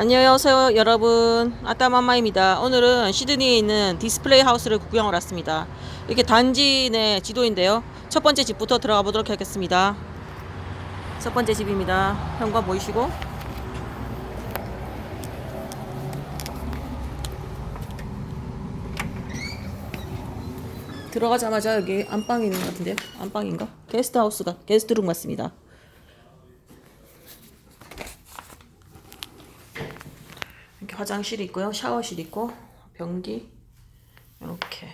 안녕하세요 여러분. 아따맘마입니다. 오늘은 시드니에 있는 디스플레이 하우스를 구경하러 왔습니다. 이렇게 단지 내 지도인데요. 첫 번째 집부터 들어가 보도록 하겠습니다. 첫 번째 집입니다. 현관 보이시고. 들어가자마자 여기 안방이 있는 것 같은데요 안방인가? 게스트하우스가 게스트룸 같습니다 이렇게 화장실이 있고요. 샤워실 있고 변기 이렇게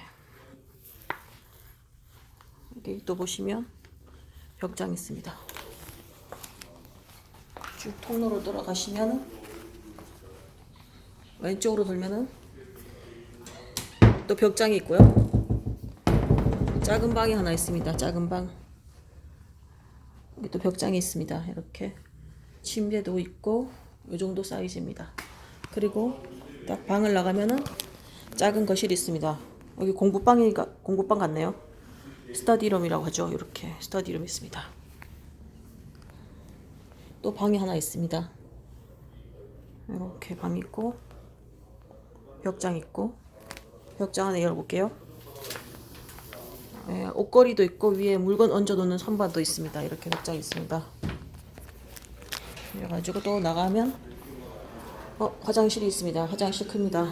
여기 또 보시면 벽장 있습니다. 쭉 통로로 돌아가시면은 왼쪽으로 돌면은 또 벽장이 있고요. 작은 방이 하나 있습니다. 작은 방. 여기 또 벽장이 있습니다. 이렇게 침대도 있고 이 정도 사이즈입니다. 그리고 딱 방을 나가면은 작은 거실이 있습니다. 여기 공부방이 공부방 같네요. 스터디룸이라고 하죠. 이렇게 스터디룸 있습니다. 또 방이 하나 있습니다. 이렇게 방 있고 벽장 있고 벽장 하나 열어볼게요. 네, 옷걸이도 있고 위에 물건 얹어놓는 선반도 있습니다. 이렇게 벽장 있습니다. 그래가지고 또 나가면 어, 화장실이 있습니다. 화장실 큽니다.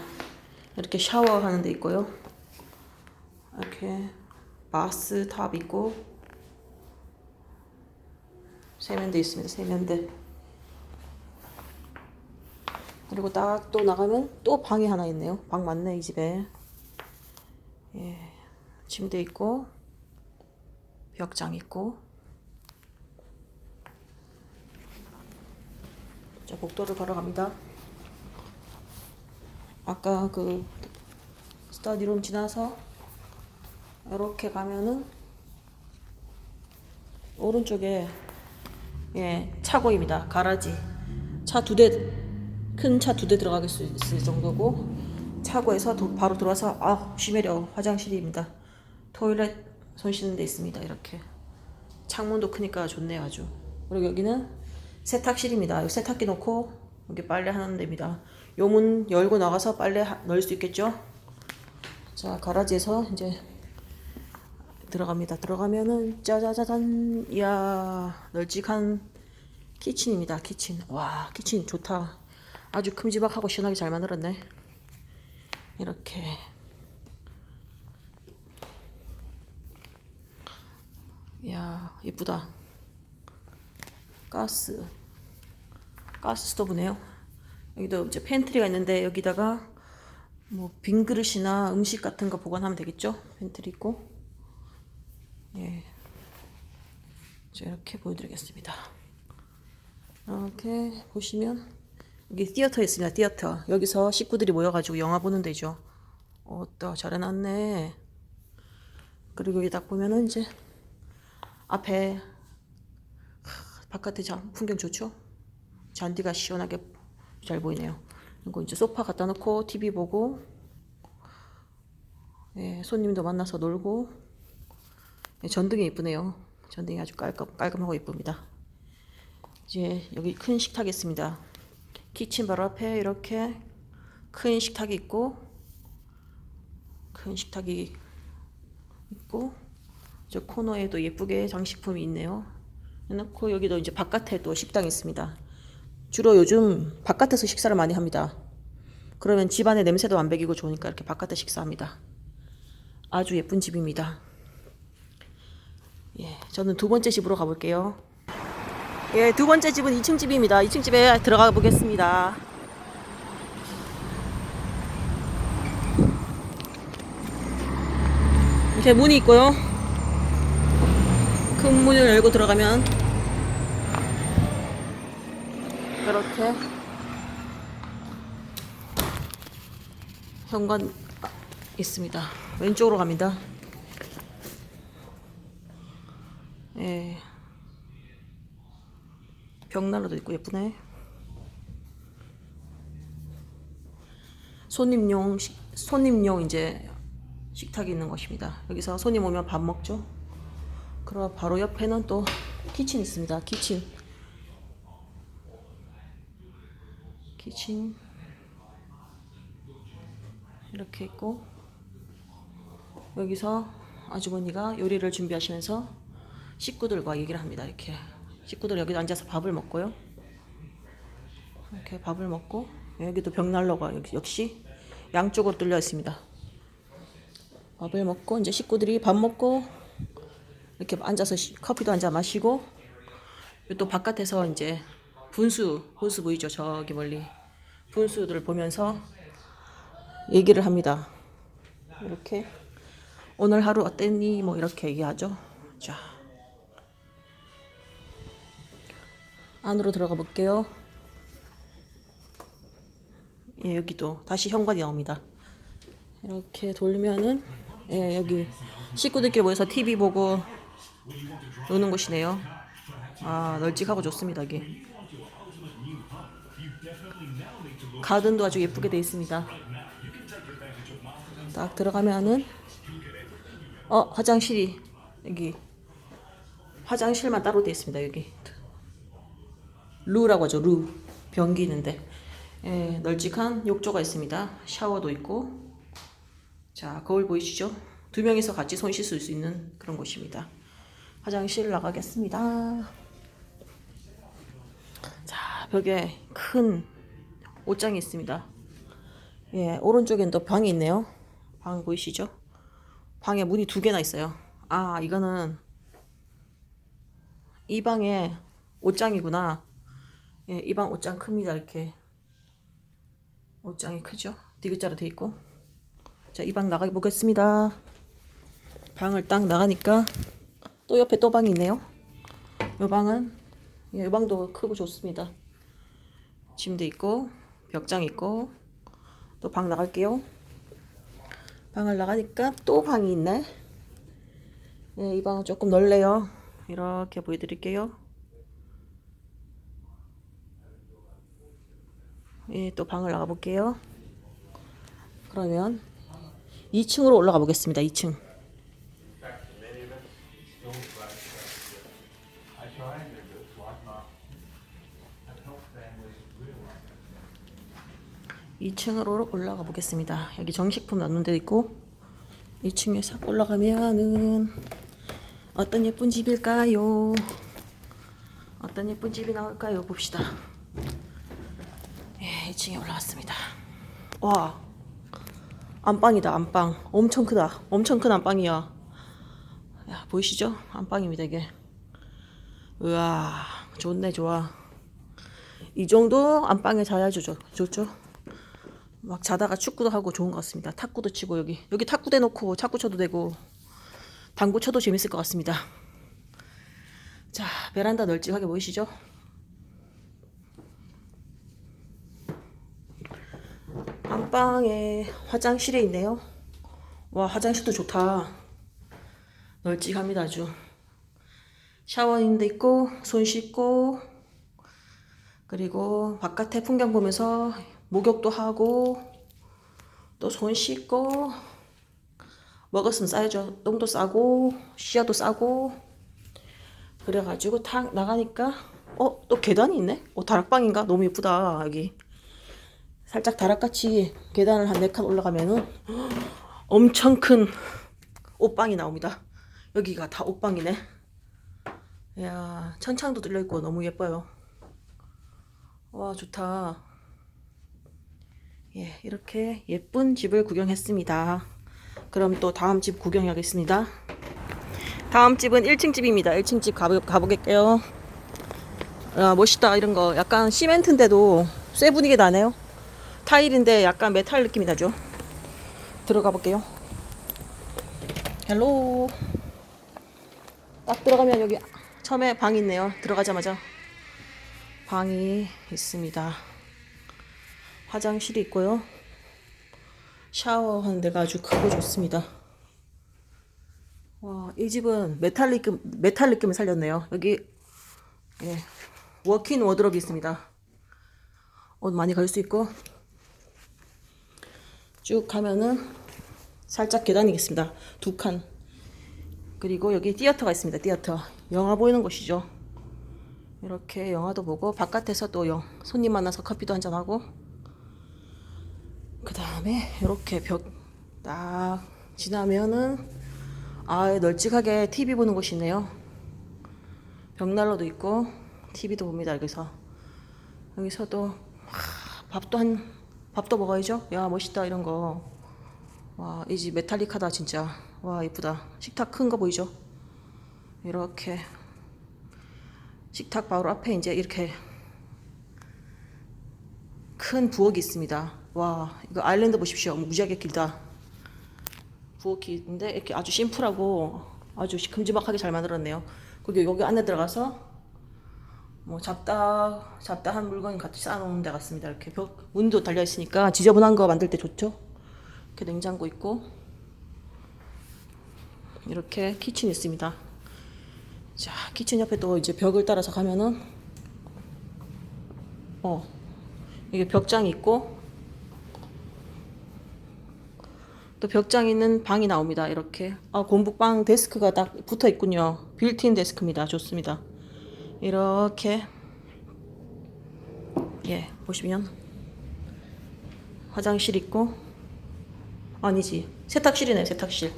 이렇게 샤워하는 데 있고요. 이렇게 바스 탑 있고 세면대 있습니다. 세면대. 그리고 딱 또 나가면 또 방이 하나 있네요. 방 많네 이 집에. 예, 침대 있고 벽장 있고. 자 복도를 걸어갑니다. 아까 그 스터디룸 지나서 이렇게 가면은 오른쪽에 예 차고입니다. 가라지. 차 두 대 큰 차 두 대 들어갈 수 있을 정도고 차고에서 도, 바로 들어와서 아 쉬매려. 화장실입니다. 토일렛 손 씻는 데 있습니다. 이렇게. 창문도 크니까 좋네요 아주. 그리고 여기는 세탁실입니다. 여기 세탁기 놓고 여기 빨래 하는 데입니다 요 문 열고 나가서 빨래 하- 넣을 수 있겠죠? 자, 가라지에서 이제 들어갑니다. 들어가면은 짜자자잔, 이야, 널찍한 키친입니다. 키친. 와, 키친 좋다. 아주 큼지막하고 시원하게 잘 만들었네. 이렇게. 이야, 이쁘다. 가스. 가스 스토브네요. 여기도 이제 팬트리가 있는데 여기다가 뭐 빈 그릇이나 음식 같은 거 보관하면 되겠죠? 팬트리 있고 예, 자, 이렇게 보여드리겠습니다. 이렇게 보시면 여기 티어터 있습니다. 티어터 여기서 식구들이 모여가지고 영화 보는 데죠. 어따 잘 해놨네. 그리고 여기 딱 보면은 이제 앞에 하, 바깥에 참 풍경 좋죠? 잔디가 시원하게 잘 보이네요. 그리고 이제 소파 갖다 놓고 TV 보고 예, 손님도 만나서 놀고 예, 전등이 이쁘네요. 전등이 아주 깔끔, 깔끔하고 이쁩니다. 이제 여기 큰 식탁이 있습니다. 키친 바로 앞에 이렇게 큰 식탁이 있고 큰 식탁이 있고 저 코너에도 예쁘게 장식품이 있네요. 해놓고 여기도 이제 바깥에 또 식당이 있습니다. 주로 요즘 바깥에서 식사를 많이 합니다. 그러면 집안에 냄새도 안 배기고 좋으니까 이렇게 바깥에 식사합니다. 아주 예쁜 집입니다. 예, 저는 두 번째 집으로 가볼게요. 예, 두 번째 집은 2층 집입니다. 2층 집에 들어가 보겠습니다. 이렇게 문이 있고요. 큰 문을 열고 들어가면 이렇게 현관 있습니다. 왼쪽으로 갑니다. 예. 벽난로도 있고 예쁘네. 손님용 식, 손님용 이제 식탁이 있는 것입니다. 여기서 손님 오면 밥 먹죠. 그리고 바로 옆에는 또 키친 있습니다. 키친. 키친 이렇게 있고 여기서 아주머니가 요리를 준비하시면서 식구들과 얘기를 합니다. 이렇게 식구들 여기 앉아서 밥을 먹고요. 이렇게 밥을 먹고 여기도 벽난로가 역시 양쪽으로 뚫려 있습니다. 밥을 먹고 이제 식구들이 밥 먹고 이렇게 앉아서 시- 커피도 한 잔 마시고 또 바깥에서 이제 분수 분수 보이죠 저기 멀리 분수들을 보면서 얘기를 합니다. 이렇게 오늘 하루 어땠니 뭐 이렇게 얘기하죠. 자 안으로 들어가 볼게요. 예, 여기도 다시 현관이 나옵니다. 이렇게 돌면은 예, 여기 식구들끼리 모여서 TV 보고 노는 곳이네요. 아, 널찍하고 좋습니다, 여기. 가든도 아주 예쁘게 되어 있습니다. 딱 들어가면은 어, 화장실이 여기 화장실만 따로 되어 있습니다, 여기. 루라고 하죠, 루. 변기 있는데. 예, 널찍한 욕조가 있습니다. 샤워도 있고. 자, 거울 보이시죠? 두 명이서 같이 손 씻을 수 있는 그런 곳입니다. 화장실 나가겠습니다. 자, 벽에 큰 옷장이 있습니다. 예, 오른쪽엔 또 방이 있네요. 방 보이시죠? 방에 문이 두 개나 있어요. 아, 이거는 이 방에 옷장이구나. 예, 이 방 옷장 큽니다. 이렇게 옷장이 크죠? 디귿자로 돼 있고. 자, 이 방 나가 보겠습니다. 방을 딱 나가니까 또 옆에 또 방이 있네요. 이 방은 예, 이 방도 크고 좋습니다. 침대 있고 벽장 있고 또 방 나갈게요. 방을 나가니까 또 방이 있네. 예, 이 방은 조금 넓네요. 이렇게 보여드릴게요. 예, 또 방을 나가 볼게요. 그러면 2층으로 올라가 보겠습니다. 2층. 이층으로 올라가 보겠습니다. 여기 정식품 넣는 데 있고 2층에 싹 올라가면은 어떤 예쁜 집일까요? 어떤 예쁜 집이 나올까요? 봅시다. 예, 2층에 올라왔습니다. 와, 안방이다, 안방. 엄청 크다. 엄청 큰 안방이야. 야, 보이시죠? 안방입니다, 이게. 우와, 좋네, 좋아. 이 정도 안방에 자야죠, 좋- 좋죠? 막 자다가 축구도 하고 좋은 것 같습니다. 탁구도 치고, 여기. 여기 탁구 대 놓고 탁구 쳐도 되고, 당구 쳐도 재밌을 것 같습니다. 자, 베란다 널찍하게 보이시죠? 안방에 화장실에 있네요. 와, 화장실도 좋다. 널찍합니다, 아주. 샤워인도 있고, 손 씻고, 그리고 바깥에 풍경 보면서 목욕도 하고, 또 손 씻고, 먹었으면 싸야죠. 똥도 싸고, 씨앗도 싸고, 그래가지고 탁 나가니까, 어, 또 계단이 있네? 어, 다락방인가? 너무 예쁘다, 여기. 살짝 다락같이 계단을 한 네 칸 올라가면은 엄청 큰 옷방이 나옵니다. 여기가 다 옷방이네. 이야, 천창도 뚫려 있고 너무 예뻐요. 와, 좋다. 예, 이렇게 예쁜 집을 구경했습니다. 그럼 또 다음 집 구경하겠습니다. 다음 집은 1층 집입니다. 1층 집 가보, 가보겠게요. 아, 멋있다, 이런 거. 약간 시멘트인데도 쇠 분위기 나네요. 타일인데 약간 메탈 느낌이 나죠. 들어가 볼게요. 헬로. 딱 들어가면 여기 처음에 방이 있네요. 들어가자마자 방이 있습니다. 화장실이 있고요. 샤워하는 데가 아주 크고 좋습니다. 와, 이 집은 메탈 느낌, 메탈 느낌을 살렸네요. 여기, 예, 워킹 워드롭이 있습니다. 옷 많이 갈 수 있고, 쭉 가면은 살짝 계단이겠습니다. 두 칸. 그리고 여기 티어터가 있습니다. 티어터. 영화 보이는 곳이죠. 이렇게 영화도 보고 바깥에서 또 영, 손님 만나서 커피도 한잔 하고 그 다음에 이렇게 벽 딱 지나면은 아 널찍하게 TV 보는 곳이 있네요. 벽난로도 있고 TV도 봅니다 여기서 여기서도 하, 밥도 한 밥도 먹어야죠. 야 멋있다 이런 거. 와 이 집 메탈릭하다 진짜. 와 이쁘다. 식탁 큰 거 보이죠? 이렇게 식탁 바로 앞에 이제 이렇게 큰 부엌이 있습니다. 와 이거 아일랜드 보십시오. 무지하게 길다. 부엌인데 이렇게 아주 심플하고 아주 큼지막하게 잘 만들었네요. 그리고 여기 안에 들어가서 뭐 잡다 잡다한 물건 같이 쌓아놓은 데 같습니다. 이렇게 벽 문도 달려 있으니까 지저분한 거 만들 때 좋죠. 이렇게 냉장고 있고 이렇게 키친 있습니다. 자 키친 옆에 또 이제 벽을 따라서 가면은 어 이게 벽장이 있고 또 벽장 있는 방이 나옵니다. 이렇게 아 공부방 데스크가 딱 붙어 있군요. 빌트인 데스크입니다. 좋습니다. 이렇게 예 보시면 화장실 있고 아니지 세탁실이네 세탁실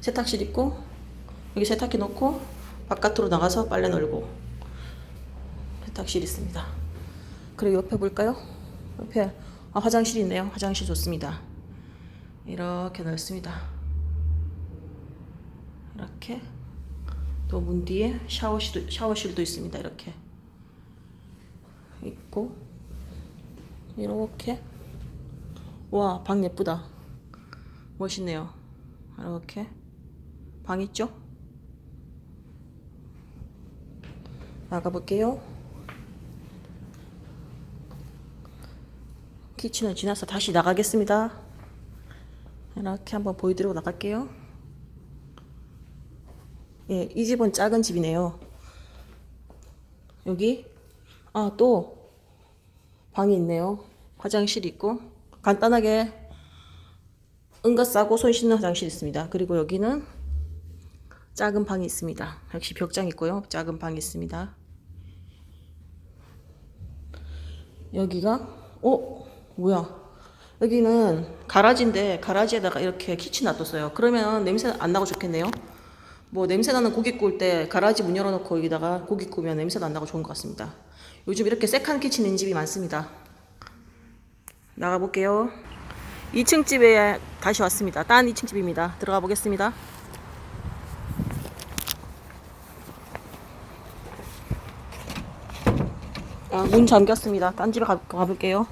세탁실 있고 여기 세탁기 놓고 바깥으로 나가서 빨래 널고 세탁실 있습니다. 그리고 옆에 볼까요? 옆에 아, 화장실 있네요. 화장실 좋습니다. 이렇게 넓습니다. 이렇게 또 문 뒤에 샤워실도, 샤워실도 있습니다. 이렇게 있고 이렇게 와 방 예쁘다. 멋있네요. 이렇게 방 있죠? 나가 볼게요. 키친을 지나서 다시 나가겠습니다. 이렇게 한번 보여드리고 나갈게요. 예, 이 집은 작은 집이네요. 여기, 아, 또, 방이 있네요. 화장실 있고, 간단하게, 은거 싸고 손 씻는 화장실 있습니다. 그리고 여기는 작은 방이 있습니다. 역시 벽장 있고요. 작은 방이 있습니다. 여기가, 어, 뭐야. 여기는 가라지인데 가라지에다가 이렇게 키친 놔뒀어요. 그러면 냄새 안 나고 좋겠네요. 뭐 냄새 나는 고기 구울 때 가라지 문 열어놓고 여기다가 고기 구우면 냄새도 안 나고 좋은 것 같습니다. 요즘 이렇게 세칸 키친 있는 집이 많습니다. 나가볼게요. 2층 집에 다시 왔습니다. 딴 2층 집입니다. 들어가 보겠습니다. 아, 문 잠겼습니다. 딴 집에 가, 가볼게요.